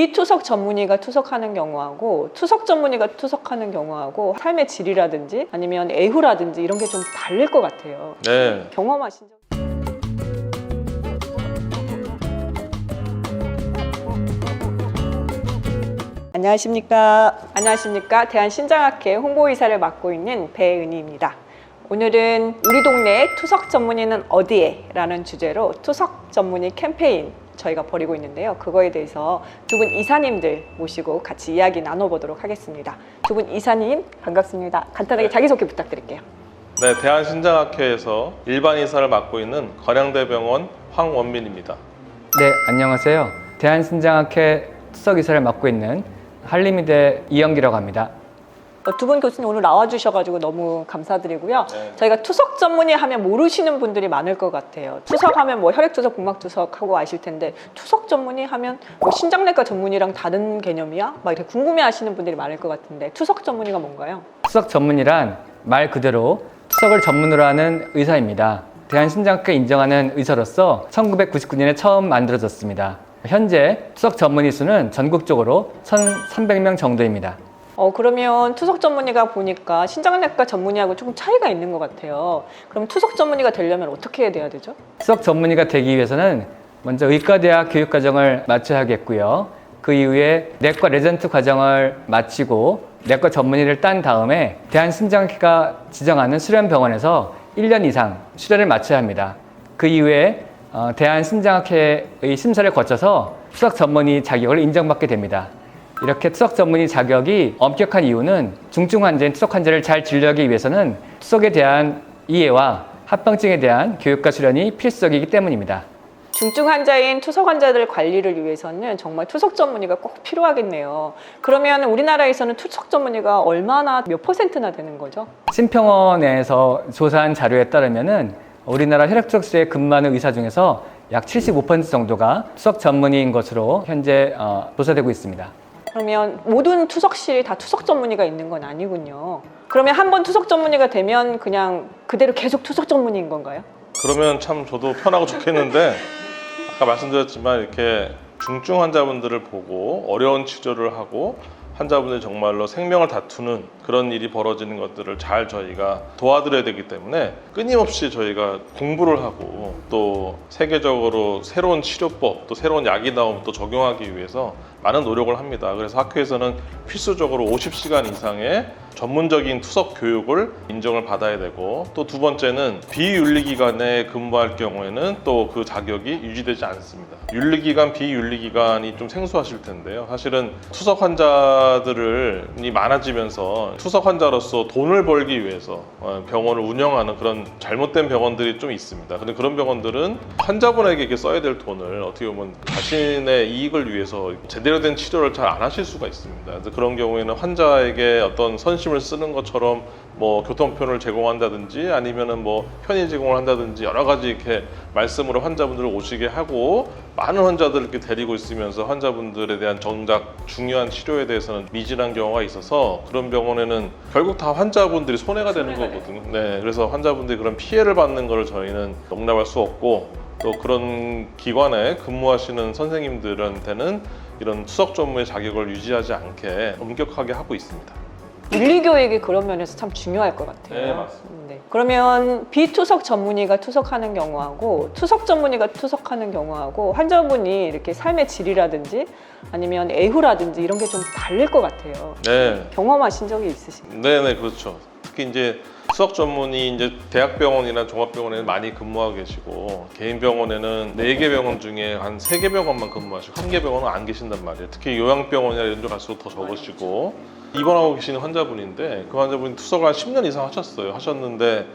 비투석 전문의가 투석하는 경우하고 투석 전문의가 투석하는 경우하고 삶의 질이라든지 아니면 애후라든지 이런 게 좀 다를 것 같아요. 네. 경험하신 적 안녕하십니까. 안녕하십니까. 대한신장학회 홍보이사를 맡고 있는 배은희입니다. 오늘은 우리 동네 투석 전문의는 어디에? 라는 주제로 투석 전문의 캠페인 저희가 벌이고 있는데요. 그거에 대해서 두 분 이사님들 모시고 같이 이야기 나눠보도록 하겠습니다. 두 분 이사님 반갑습니다. 간단하게 자기소개 부탁드릴게요. 네, 대한신장학회에서 일반 이사를 맡고 있는 건양대병원 황원민입니다. 네, 안녕하세요. 대한신장학회 수석 이사를 맡고 있는 한림이대 이영기라고 합니다. 어, 두분 교수님 오늘 나와주셔가지고 너무 감사드리고요. 네. 저희가 투석 전문의 하면 모르시는 분들이 많을 것 같아요. 투석 하면 뭐 혈액투석, 복막투석 하고 아실 텐데 투석 전문의 하면 뭐 신장내과 전문의랑 다른 개념이야? 막 이렇게 궁금해하시는 분들이 많을 것 같은데 투석 전문의가 뭔가요? 수석 전문이란 말 그대로 수석을 전문으로 하는 의사입니다. 대한신장학회 인정하는 의사로서 1999년에 처음 만들어졌습니다. 현재 수석 전문의 수는 전국적으로 1,300명 정도입니다. 어 그러면 투석 전문의가 보니까 신장내과 전문의하고 조금 차이가 있는 것 같아요. 그럼 투석 전문의가 되려면 어떻게 돼야 되죠? 수석 전문의가 되기 위해서는 먼저 의과대학 교육과정을 마쳐야 하겠고요. 그 이후에 내과 레전트 과정을 마치고 내과 전문의를 딴 다음에 대한신장학회가 지정하는 수련병원에서 1년 이상 수련을 마쳐야 합니다. 그 이후에 어, 대한신장학회의 심사를 거쳐서 수석 전문의 자격을 인정받게 됩니다. 이렇게 투석 전문의 자격이 엄격한 이유는 중증 환자인 투석 환자를 잘 진료하기 위해서는 투석에 대한 이해와 합병증에 대한 교육과 수련이 필수적이기 때문입니다. 중증 환자인 투석 환자들 관리를 위해서는 정말 투석 전문의가 꼭 필요하겠네요. 그러면 우리나라에서는 투석 전문의가 얼마나 몇 퍼센트나 되는 거죠? 심평원에서 조사한 자료에 따르면은 우리나라 혈액투석실에 근무하는 의사 중에서 약 75% 정도가 투석 전문의인 것으로 현재 어, 조사되고 있습니다. 그러면 모든 투석실이 다 투석 전문의가 있는 건 아니군요. 그러면 한 번 투석 전문의가 되면 그냥 그대로 계속 투석 전문의인 건가요? 그러면 참 저도 편하고 좋겠는데 아까 말씀드렸지만 이렇게 중증 환자분들을 보고 어려운 치료를 하고 환자분들이 정말로 생명을 다투는 그런 일이 벌어지는 것들을 잘 저희가 도와드려야 되기 때문에 끊임없이 저희가 공부를 하고 또 세계적으로 새로운 치료법 또 새로운 약이 나오면 또 적용하기 위해서 많은 노력을 합니다. 그래서 학회에서는 필수적으로 50시간 이상의 전문적인 투석 교육을 인정을 받아야 되고 또 두 번째는 비윤리기관에 근무할 경우에는 또 그 자격이 유지되지 않습니다. 윤리기관, 비윤리기관이 좀 생소하실 텐데요. 사실은 투석 환자들이 많아지면서 투석 환자로서 돈을 벌기 위해서 어, 병원을 운영하는 그런 잘못된 병원들이 좀 있습니다. 근데 그런 병원들은 환자분에게 써야 될 돈을 어떻게 보면 자신의 이익을 위해서 제대로 된 치료를 잘 안 하실 수가 있습니다. 그래서 그런 경우에는 환자에게 어떤 선심을 쓰는 것처럼 뭐 교통편을 제공한다든지 아니면은 뭐 편의 제공을 한다든지 여러 가지 이렇게 말씀으로 환자분들을 오시게 하고 많은 환자들을 이렇게 데리고 있으면서 환자분들에 대한 정작 중요한 치료에 대해서는 미진한 경우가 있어서 그런 병원에는 결국 다 환자분들이 손해가 되는 거거든요. 네, 그래서 환자분들이 그런 피해를 받는 것을 저희는 용납할 수 없고 또 그런 기관에 근무하시는 선생님들한테는 이런 투석 전문의 자격을 유지하지 않게 엄격하게 하고 있습니다. 윤리 교육이 그런 면에서 참 중요할 것 같아요. 네, 맞습니다. 네. 그러면 비투석 전문의가 투석하는 경우하고 투석 전문의가 투석하는 경우하고 환자분이 이렇게 삶의 질이라든지 아니면 애후라든지 이런 게 좀 다를 것 같아요. 네, 경험하신 적이 있으신가요? 네네 그렇죠. 특히 이제 수석 전문의 이제 대학병원이나 종합병원에는 많이 근무하고 계시고 개인 병원에는 네 개 병원 중에 한 세 개 병원만 근무하시고 한 개 병원은 안 계신단 말이에요. 특히 요양병원이나 이런 데 갈수록 더 적으시고 입원하고 계시는 환자분인데 그 환자분이 투석을 한 10년 이상 하셨어요. 하셨는데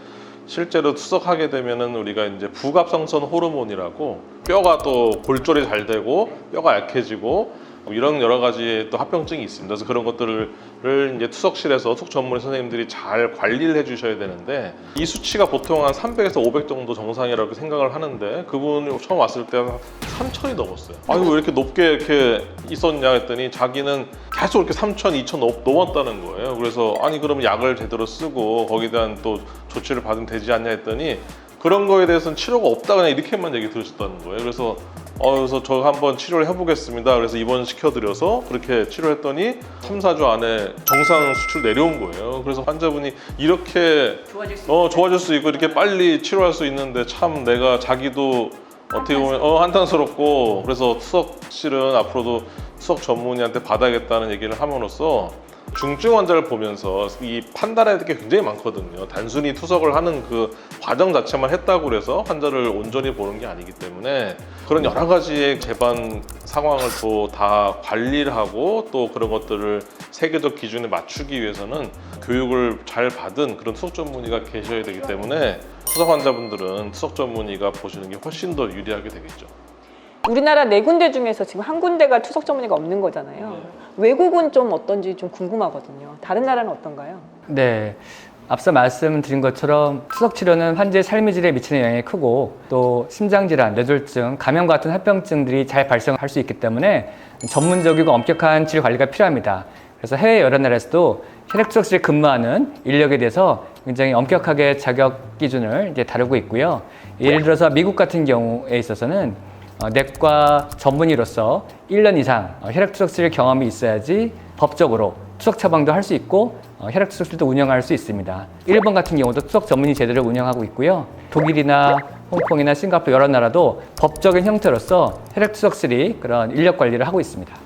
실제로 투석하게 되면은 우리가 이제 부갑성선 호르몬이라고 뼈가 또 골절이 잘 되고 뼈가 약해지고 뭐 이런 여러 가지 또 합병증이 있습니다. 그래서 그런 것들을 이제 투석실에서 투석 전문의 선생님들이 잘 관리를 해주셔야 되는데 이 수치가 보통 한 300에서 500 정도 정상이라고 생각을 하는데 그분이 처음 왔을 때 한 3천이 넘었어요. 아유 왜 이렇게 높게 이렇게 있었냐 했더니 자기는 계속 이렇게 3천, 2천 넘, 넘었다는 거예요. 그래서 아니 그러면 약을 제대로 쓰고 거기에 대한 또 조치를 받으면 되지 않냐 했더니 그런 거에 대해서는 치료가 없다 그냥 이렇게만 얘기 들으셨다는 거예요. 그래서 어, 그래서 저 한번 치료를 해보겠습니다. 그래서 입원 시켜드려서 그렇게 치료했더니 3, 4주 안에 정상 수출 내려온 거예요. 그래서 환자분이 이렇게 좋아질 수 어, 좋아질 수 있고 이렇게 빨리 치료할 수 있는데 참 내가 자기도 어떻게 보면 어, 한탄스럽고 그래서 투석실은 앞으로도 투석 전문의한테 받아야겠다는 얘기를 함으로써 중증 환자를 보면서 이 판단해야 될 게 굉장히 많거든요. 단순히 투석을 하는 그 과정 자체만 했다고 그래서 환자를 온전히 보는 게 아니기 때문에 그런 여러 가지의 재반 상황을 또 다 관리를 하고 또 그런 것들을 세계적 기준에 맞추기 위해서는 교육을 잘 받은 그런 투석 전문의가 계셔야 되기 때문에 투석 환자분들은 투석 전문의가 보시는 게 훨씬 더 유리하게 되겠죠. 우리나라 네 군데 중에서 지금 한 군데가 투석 전문의가 없는 거잖아요. 외국은 좀 어떤지 좀 궁금하거든요. 다른 나라는 어떤가요? 네. 앞서 말씀드린 것처럼 투석 치료는 환자의 삶의 질에 미치는 영향이 크고 또 심장 질환, 뇌졸중, 감염 같은 합병증들이 잘 발생할 수 있기 때문에 전문적이고 엄격한 치료 관리가 필요합니다. 그래서 해외 여러 나라에서도 혈액 투석실에 근무하는 인력에 대해서 굉장히 엄격하게 자격 기준을 이제 다루고 있고요. 예를 들어서 미국 같은 경우에 있어서는 어, 내과 전문의로서 1년 이상 어, 혈액 투석실 경험이 있어야지 법적으로 투석 처방도 할 수 있고 어, 혈액 투석실도 운영할 수 있습니다. 일본 같은 경우도 투석 전문의 제도를 운영하고 있고요. 독일이나 홍콩이나 싱가포르 여러 나라도 법적인 형태로서 혈액 투석실이 그런 인력 관리를 하고 있습니다.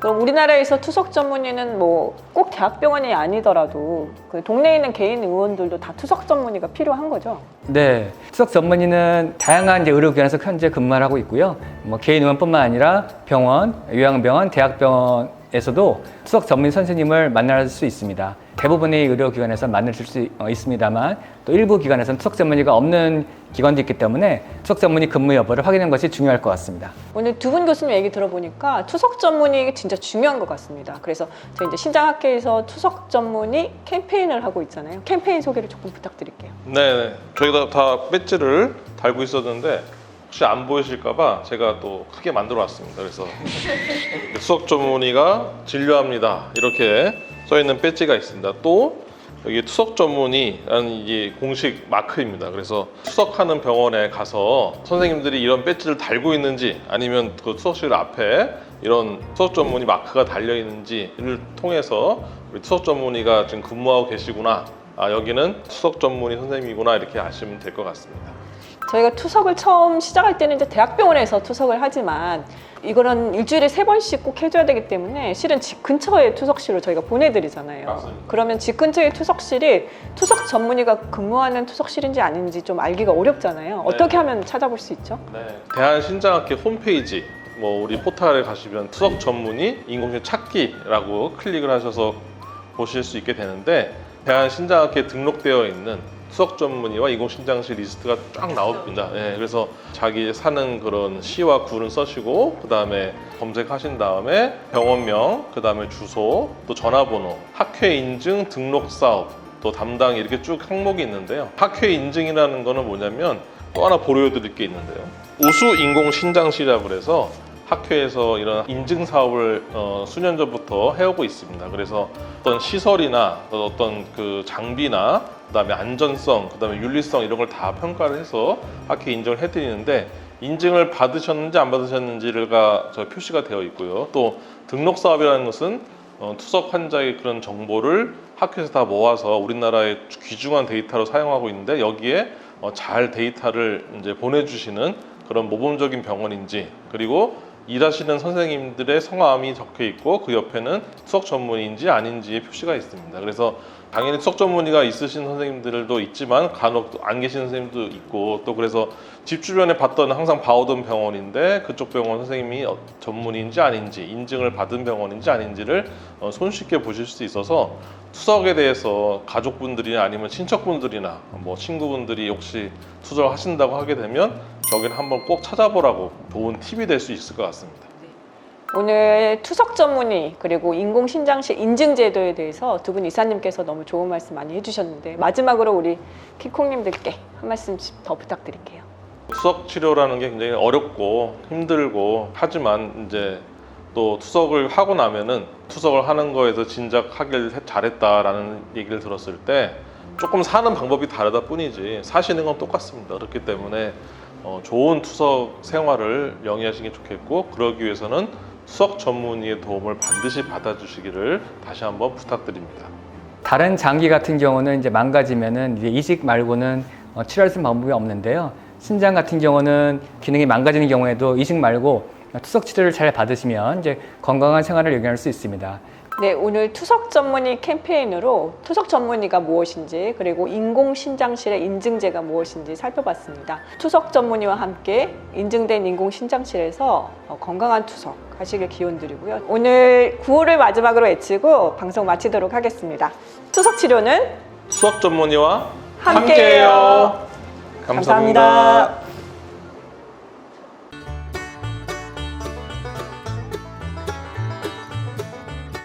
그럼 우리나라에서 투석 전문의는 뭐 꼭 대학병원이 아니더라도 그 동네에 있는 개인 의원들도 다 투석 전문의가 필요한 거죠. 네, 투석 전문의는 다양한 이제 의료기관에서 현재 근무를 하고 있고요. 뭐 개인 의원뿐만 아니라 병원, 요양병원, 대학병원 에서도 투석 전문의 선생님을 만날 수 있습니다. 대부분의 의료기관에서 만날 수 어, 있습니다만 또 일부 기관에서는 투석 전문의가 없는 기관도 있기 때문에 투석 전문의 근무 여부를 확인하는 것이 중요할 것 같습니다. 오늘 두 분 교수님 얘기 들어보니까 투석 전문의 진짜 중요한 것 같습니다. 그래서 저희 이제 신장학회에서 투석 전문의 캠페인을 하고 있잖아요. 캠페인 소개를 조금 부탁드릴게요. 네, 저희가 다 배지를 달고 있었는데 혹시 안 보이실까봐 제가 또 크게 만들어 왔습니다. 그래서 수석 전문의가 진료합니다. 이렇게 써 있는 배지가 있습니다. 또 여기 투석 전문의라는 이게 공식 마크입니다. 그래서 투석하는 병원에 가서 선생님들이 이런 배지를 달고 있는지 아니면 그 투석실 앞에 이런 투석 전문의 마크가 달려 있는지를 통해서 우리 투석 전문의가 지금 근무하고 계시구나. 아 여기는 투석 전문의 선생님이구나 이렇게 아시면 될 것 같습니다. 저희가 투석을 처음 시작할 때는 이제 대학병원에서 투석을 하지만 이거는 일주일에 세 번씩 꼭 해줘야 되기 때문에 실은 집 근처에 투석실로 저희가 보내드리잖아요. 맞습니다. 그러면 집 근처에 투석실이 투석 전문의가 근무하는 투석실인지 아닌지 좀 알기가 어렵잖아요. 어떻게 하면 찾아볼 수 있죠? 네. 대한신장학회 홈페이지 뭐 우리 포털에 가시면 투석 전문의 인공지능 찾기라고 클릭을 하셔서 보실 수 있게 되는데 대한신장학회에 등록되어 있는 투석 전문의와 인공신장실 리스트가 쫙 나옵니다. 예, 그래서 자기 사는 그런 시와 구를 써시고 그 다음에 검색하신 다음에 병원명, 그 다음에 주소, 또 전화번호, 학회 인증 등록 사업, 또 담당 이렇게 쭉 항목이 있는데요. 학회 인증이라는 거는 뭐냐면 또 하나 보여드릴 게 있는데요. 우수 인공 신장실이라고 그래서 학회에서 이런 인증 사업을 어, 수년 전부터 해오고 있습니다. 그래서 어떤 시설이나 어떤 그 장비나 그다음에 안전성, 그다음에 윤리성 이런 걸 다 평가를 해서 학회 인정을 해드리는데 인증을 받으셨는지 안 받으셨는지가 저 표시가 되어 있고요. 또 등록 사업이라는 것은 어, 투석 환자의 그런 정보를 학회에서 다 모아서 우리나라의 귀중한 데이터로 사용하고 있는데 여기에 어, 잘 데이터를 이제 보내주시는 그런 모범적인 병원인지 그리고 일하시는 선생님들의 성함이 적혀 있고 그 옆에는 수석 전문의인지 아닌지의 표시가 있습니다. 그래서 당연히 수석 전문의가 있으신 선생님들도 있지만 간혹 또안 계시는 선생님도 있고 또 그래서 집 주변에 봤던 항상 봐오던 병원인데 그쪽 병원 선생님이 어, 전문의인지 아닌지 인증을 받은 병원인지 아닌지를 어, 손쉽게 보실 수 있어서 투석에 대해서 가족분들이나 아니면 친척분들이나 뭐 친구분들이 혹시 투석을 하신다고 하게 되면 저기는 한번 꼭 찾아보라고 좋은 팁이 될 수 있을 것 같습니다. 오늘 투석 전문의 그리고 인공신장실 인증 제도에 대해서 두 분 이사님께서 너무 좋은 말씀 많이 해주셨는데 마지막으로 우리 키콩님들께 한 말씀씩 더 부탁드릴게요. 투석 치료라는 게 굉장히 어렵고 힘들고 하지만 이제 또 투석을 하고 나면은 투석을 하는 거에서 진작 하길 해- 잘했다라는 얘기를 들었을 때 조금 사는 방법이 다르다 뿐이지 사시는 건 똑같습니다. 그렇기 때문에 어, 좋은 투석 생활을 영위하시는 게 좋겠고 그러기 위해서는 투석 전문의의 도움을 반드시 받아주시기를 다시 한번 부탁드립니다. 다른 장기 같은 경우는 이제 망가지면은 이제 이식 말고는 어, 치료할 수 있는 방법이 없는데요. 신장 같은 경우는 기능이 망가지는 경우에도 이식 말고 투석 치료를 잘 받으시면 이제 건강한 생활을 영위할 수 있습니다. 네, 오늘 투석 전문의 캠페인으로 투석 전문의가 무엇인지 그리고 인공 신장실의 인증제가 무엇인지 살펴봤습니다. 투석 전문의와 함께 인증된 인공 신장실에서 어, 건강한 투석 하시길 기원 드리고요. 오늘 구호를 마지막으로 외치고 방송 마치도록 하겠습니다. 투석 치료는 수석 전문의와 함께해요. 함께해요. 감사합니다. 감사합니다.